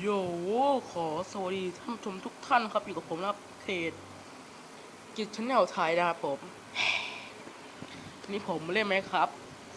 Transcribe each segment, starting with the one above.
โยขอสวัสดีท่านผู้ชมทุกท่านครับอยู่กับผมนะครับเพจกิจชแนลไทยนะครับผมนนี้ผมเล่นไหมครับ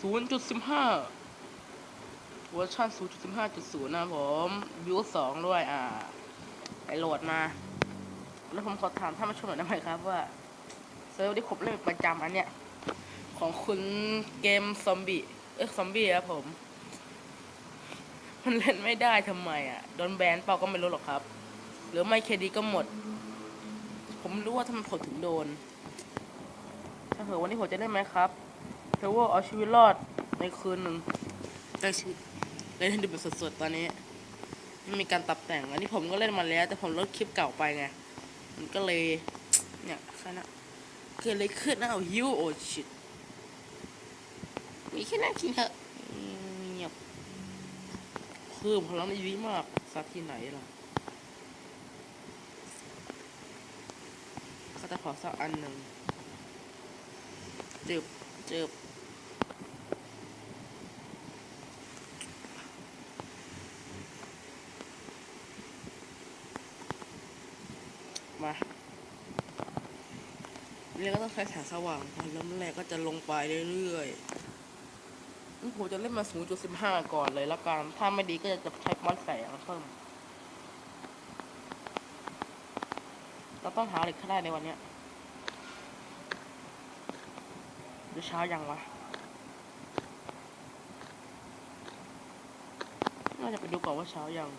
0.15 เวอร์ชัน0.15.0 นะครับผมวิวสองด้วยอ่าไปโหลดมา แล้วผมขอถามท่านผู้ชมหน่อยได้ไหมครับว่าเซิร์ฟที่ผมเล่นเป็นประจำอันเนี้ยของคุณเกมซอมบี้เอ้ยซอมบี้ครับผม มันเล่นไม่ได้ทำไมอะโดนแบนเปล่าก็ไม่รู้หรอกครับ หรือไม่เครดิตก็หมด ผมรู้ว่าทำไมผมถึงโดนถ้าเกิดวันนี้ผมจะได้ไหมครับเทว่าเอาชีวิตรอดในคืนหนึ่งได้ชีวิตเล่นดูเป็นสดๆตอนนี้ไม่มีการตัดแต่งอันนี้ผมก็เล่นมาแล้ว แต่ผมลดคลิปเก่าไปไงมันก็เลยเนี่ยแค่นั้นเกิดอะไรขึ้นนะเอาฮิวโอ้ชิตมีแค่นั้นกินเถอะ เพิ่มพลังได้ดีมากสักที่ไหนล่ะเขาจะขอสักอันหนึ่งจึบจึบมาเรียกก็ต้องใช้แสงสว่างพอเริ่มแรกก็จะลงไปเรื่อยๆ ผมจะเล่นมา 0.15 ก่อนเลยละกัน ถ้าไม่ดีก็จะใช้มอนแสงเพิ่ม เราต้องหาเหล็กให้ได้ในวันเนี้ยดูเช้ายังวะ น่าจะไปดูก่อนว่าเช้ายัง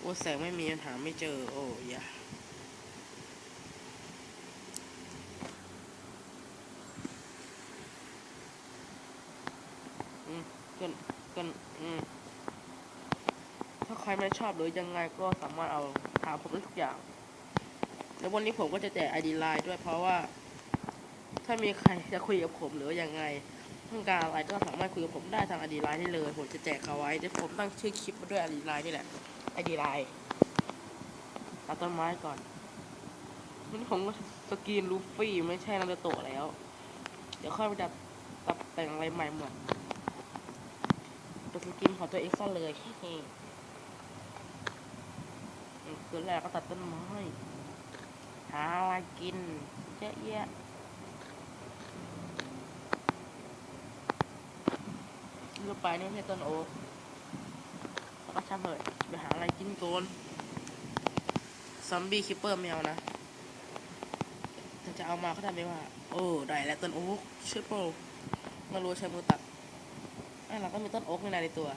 โอ้แสงไม่มีปัญหาไม่เจอ โอ้ยาอืมเกินเกินอืมถ้าใครไม่ชอบหรือยังไงก็สามารถเอาถามผมได้ทุกอย่าง แล้ววันนี้ผมก็จะแจก ID Line ด้วยเพราะว่า ถ้ามีใครจะคุยกับผมหรือยังไงต้องการอะไรก็สามารถคุยกับผมได้ทาง ID Line ได้เลย ผมจะแจกเขาไว้เดี๋ยวผมตั้งชื่อคลิปมาด้วย ID Line นี่แหละ ID Line ตัดต้นไม้ก่อนวันนี้ผมก็สกรีนลูฟี่ไม่ใช่นารูโตะแล้ว เดี๋ยวค่อยไปดัดตัดแต่งอะไรใหม่หมด กรีนของตัวเองซะเลยอืมคือแรกก็ตัดต้นไม้หาอะไรกินเยอะแยะเลือกไปนี่ไม่ใช่ต้นโอ๊กแล้วก็ช่างเถอะไปหาอะไรกินก่อนซอมบี้คิปเปอร์ไม่เอานะถ้าจะเอามาก็ทำไปว่า โอ้ ได้แล้วต้นโอ๊กใช่เปล่าไม่รู้ใช้มือตัด อ้เราก็มีต้นโอ๊กในในตัว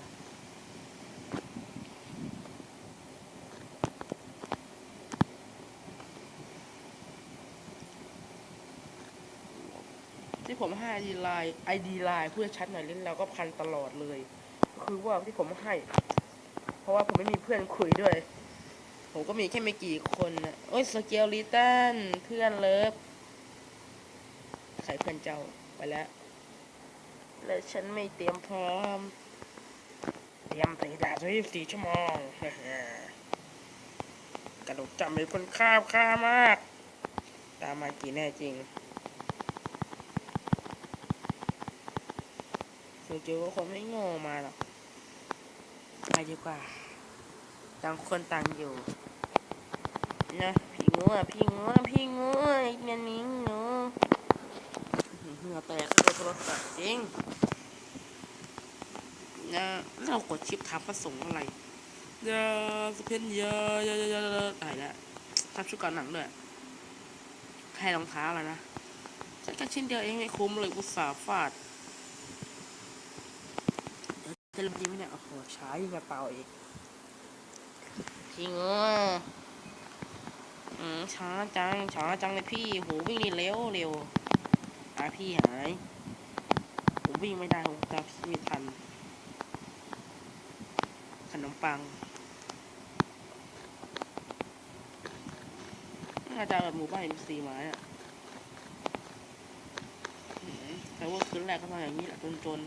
ที่ผมให้ ID Line ID Line เพื่อชัดหน่อยเล่นเราก็พันตลอดเลยก็คือว่าที่ผมให้ เพราะว่าผมไม่มีเพื่อนคุยด้วย ผมก็มีแค่ไม่กี่คนนะโอ้ยสเกลลิตันเพื่อนเลิฟใครเพื่อนเจ้าไปแล้ว แล้วฉันไม่เตรียมพร้อม เตรียมตีดาบยี่สิบสี่ชั่วโมงกระดูกจำเป็นคนข้ามค่ามาก ตามมากี่แน่จริงส่วนเจอว่าคนไม่โง่มาหรอกไปดีกว่าต่างคนต่างอยู่ นะ พี่งัวพี่งัวพี่งัวไอ้เนี่ยนิ้งหนูเหงื่อแตกก็โทรศัพท์จริง นะเรากดชิปถามประสงค์อะไรยาสเปนยายายายาตายแล้วทำชุดก่อนหนังด้วยแค่รองเท้าแล้วนะแค่ชิ้นเดียวเองไม่คุ้มเลยอุตส่าห์ฟาดจะลงจริงไหมเนี่ยโอ้โหช้ายิงกว่าเต่าอีกจริงเหรออืมช้าจังช้าจังเลยพี่โหวิ่งนี่เร็วเร็วตาพี่หาย วิ่งไม่ได้ผมตามพี่ไม่ทัน ขนมปังน่าจะแบบหมู่บ้านเอ็มซีไม้อะแต่ว่าคืนแรกก็ทำอย่างนี้แหละจน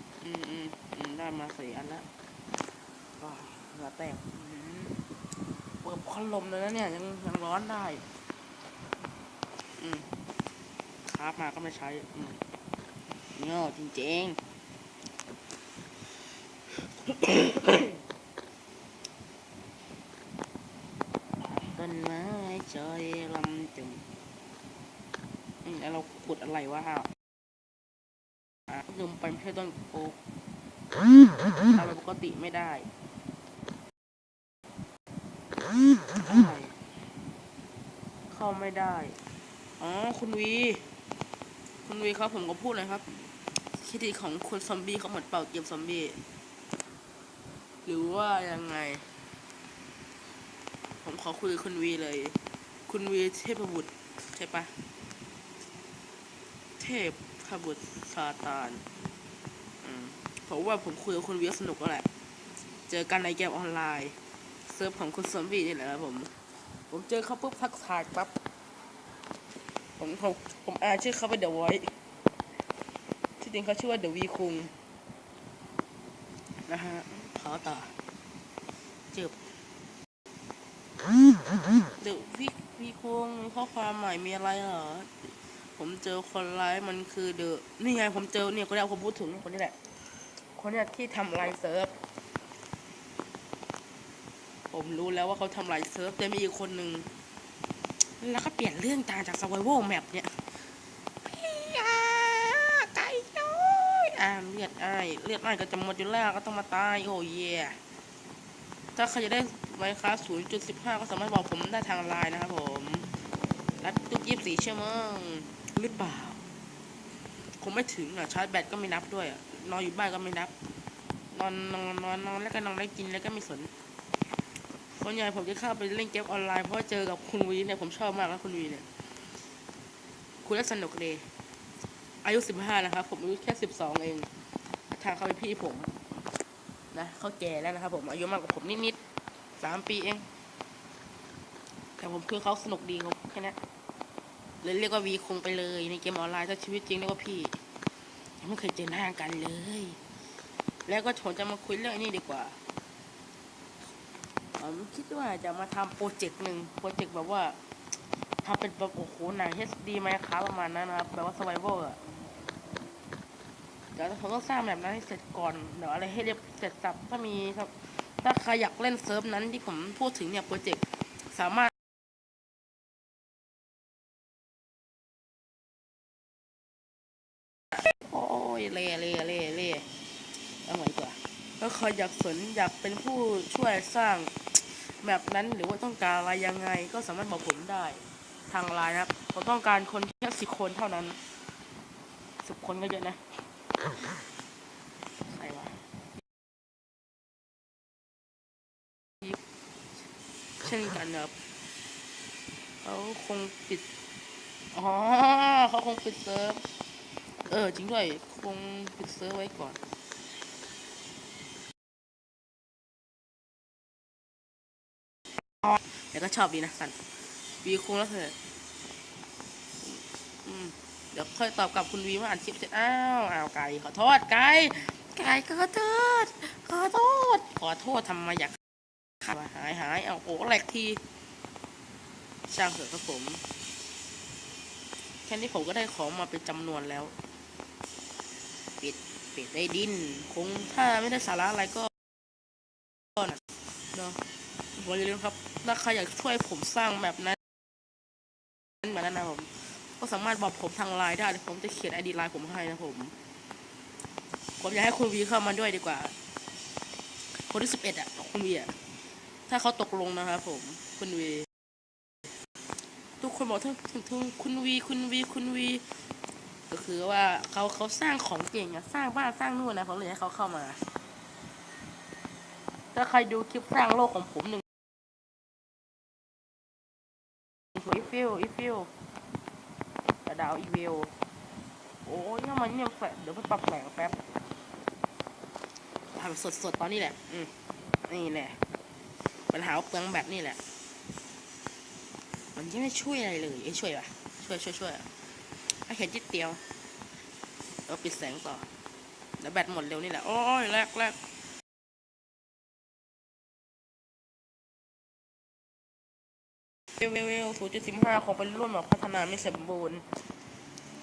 ๆอืมอืมอืมได้มาสี่อันแล้วก็เหงื่อแตก อืมเปิดพัดลมเลยนะเนี่ยยังยังร้อนได้ อืมคราฟมาก็ไม่ใช้ อืมโง่จริงๆต้นไม้จอยลำจุ่มอืมแล้วเราขุดอะไรวะอ้าวอะลมไปไม่ใช่ต้นโอ๊กทำปกติไม่ได้ เข้าไม่ได้ อ๋อ คุณวี คุณวีครับผมก็พูดเลยครับคิดดีของคนซอมบี้เขาหมือนเป่าเกมซอมบี้ หรือว่ายังไง ผมขอคุยกับคุณวีเลย คุณวีเทพบุตรใช่ปะ เทพขบุตรซาตานอืมผมว่าผมคุยกับคุณวีสนุกแล้วแหละ เจอกันในเกมออนไลน์ เซิร์ฟของคุณซอมบี้นี่แหละครับผม ผมเจอเขาปุ๊บทักทายปั๊บ ผมผมผมอ่านชื่อเขาไปเดอะไว้ที่จริงเขาชื่อว่าเดอะวีคุงนะฮะขอต่อจบเดอะวีวีคุงมีข้อความใหม่มีอะไรเหรอ ผมเจอคนร้ายมันคือเดอะนี่ไงผมเจอเนี่ยคนนี้ผมพูดถึงคนนี้แหละ คนเนี้ยที่ทำลายเซิร์ฟ ผมรู้แล้วว่าเขาทำลายเซิร์ฟแต่มีอีกคนหนึ่งแล้วก็เปลี่ยนเรื่องต่ามจาก survival map เนี่ยพี่อาไก่น้อยอ่าเลือดอ้ายเลือดอ้ายก็จะหมดอยู่แล้วก็ต้องมาตายโอ้เย่ถ้าใครจะได้ไวคลาส0.15 ก็สามารถบอกผมได้ทางไลน์นะครับผมรัดทุก 24 ชั่วโมงหรือเปล่า คงไม่ถึงอะชาร์จแบตก็ไม่นับด้วยอะนอนอยู่บ้านก็ไม่นับ นอนนอนนอนนอนแล้วก็นอนแล้วกินแล้วก็ไม่สน ส่วนใหญ่ผมจะเข้าไปเล่นเกมออนไลน์เพราะเจอกับคุณวีเนี่ยผมชอบมากแล้วคุณวีเนี่ย คุณและสนุกเลยอายุสิบห้านะครับ ผมอายุแค่สิบสองเอง ทางเขาเป็นพี่ผมนะเขาแก่แล้วนะครับ ผมอายุมากกว่าผมนิดๆสามปีเอง แต่ผมคือเขาสนุกดีเขาแค่นั้นเลยเรียกว่าวีคงไปเลยในเกมออนไลน์ถ้าชีวิตจริงเรียกว่าพี่ยังไม่เคยเจอหน้ากันเลย แล้วก็ผมจะมาคุยเรื่องนี้ดีกว่า ผมคิดว่าจะมาทำโปรเจกต์หนึ่งโปรเจกต์แบบว่าทำเป็นแบบโอ้โหหนัง HD ไหมครับประมาณนั้นนะครับแบบว่า survival อะเดี๋ยวผมต้องสร้างแบบนั้นให้เสร็จก่อนเดี๋ยวอะไรให้เรียบเสร็จสับถ้ามีครับถ้าใครอยากเล่นเซิร์ฟนั้นที่ผมพูดถึงเนี่ยโปรเจกต์สามารถโอ้ยเล่เล่เล่เล่เอาไว้ดีกว่าถ้าใครอยากสนอยากเป็นผู้ช่วยสร้าง แบบนั้นหรือว่าต้องการอะไรยังไงก็สามารถบอกผมได้ทางไลน์นะครับผมต้องการคนแค่สิบคนเท่านั้นสิบคนก็เยอะนะใครวะเช่นกันนะครับเขาคงปิดอ๋อเขาคงปิดเซิร์ฟเออจริงด้วยคงปิดเซิร์ฟไว้ก่อน แต่ก็ชอบดีนะสันวีคุ้งแล้วเถอะอืมเดี๋ยวค่อยตอบกลับคุณวีว่าอ่านคลิปเสร็จอ้าวอ้าวไก่ขอโทษไก่ไก่ขอโทษขอโทษขอโทษทำไมอยากขับหายหายเอาโอ้แหลกทีช่างเถอะครับผม แค่นี้ผมก็ได้ของมาเป็นจำนวนแล้วปิดปิดได้ดิน คงถ้าไม่ได้สาระอะไรก็ก็นะเนาะ ผมอย่าลืมครับ ถ้าใครอยากช่วยผมสร้างแบบนั้นแบบนั้นนะผม ก็สามารถบอกผมทางไลน์ได้ผมจะเขียนไอดีไลน์ผมให้นะผม ผมอยากให้คุณวีเข้ามาด้วยดีกว่า คนที่สิบเอ็ดอะคุณวีอะ ถ้าเขาตกลงนะครับผม คุณวี ทุกคนบอกทั้งถึงถึงคุณวี คุณวี คุณวี ก็คือว่าเขาเขาสร้างของเก่งอะ สร้างบ้านสร้างนู่นนะผมเลยให้เขาเข้ามาถ้าใครดูคลิปสร้างโลกของผมหนึ่ง ฟิลอีฟิลกระดาวอีวิลโอ้ยเนี่ยมันเนี่ยแฝงเดี๋ยวไปปรับแสงแป๊บทำสดๆตอนนี้แหละ อืมนี่แหละ ปัญหาเปลืองแบบนี่แหละ มันยังไม่ช่วยอะไรเลยเอ้ยช่วยปะช่วยช่วยช่วยไอ้เห็นจิตเดียวแล้วปิดแสงต่อ แล้วแบตหมดเร็วนี่แหละ โอ้ยแรกแรก เวลเวลเวลศูนย์จุดสิบห้าคงเป็นรุ่นแบบพัฒนาไม่สมบูรณ์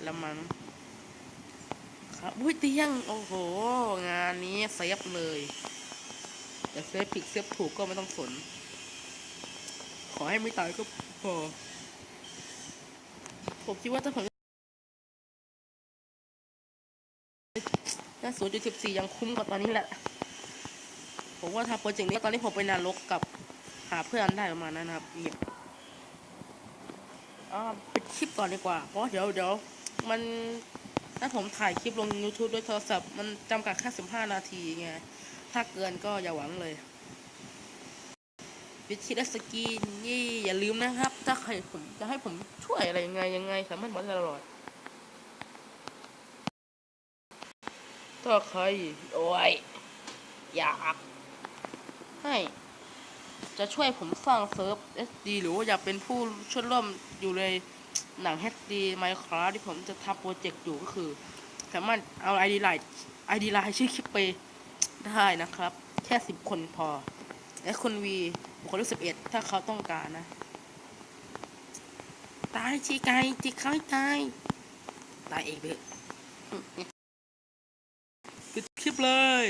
ละมั้งครับอุ้ยเตียง โอ้โห งานนี้เซฟเลย แต่เซฟผิดเซฟถูกก็ไม่ต้องสน ขอให้ไม่ตายก็พอ ผมคิดว่าถ้าผมถ้าศูนย์จุดสิบสี่ยังคุ้มกว่าตอนนี้แหละ ผมว่าถ้าโปรเจกต์นี้ตอนนี้ผมไปนรกกับหาเพื่อนได้ประมาณนั้นนะครับเงียบ อ่าปิดคลิปก่อนดีกว่า เพราะเดี๋ยวเดี๋ยวมันถ้าผมถ่ายคลิปลง YouTube ด้วยโทรศัพท์มันจำกัดแค่15นาทีไง ถ้าเกินก็อย่าหวังเลยวิชิดัสกีนี่อย่าลืมนะครับ ถ้าใครผมจะให้ผมช่วยอะไรยังไงยังไงสามารถบอกตลอดถ้าใครโอ้ยอยากให้ จะช่วยผมสร้างเซิร์ฟ SD หรือว่าอยากเป็นผู้ช่วยร่วมอยู่ในหนัง HD Minecraft ที่ผมจะทำโปรเจกต์อยู่ก็คือ สามารถเอา ID ไลน์ ID ไลน์ชื่อคลิปไปได้นะครับ แค่สิบคนพอ และคนวีบุคคลที่สิบเอ็ดถ้าเขาต้องการนะ ตายชีไก่จิกเขาตาย ตายเองไปเถอะปิดคลิปเลย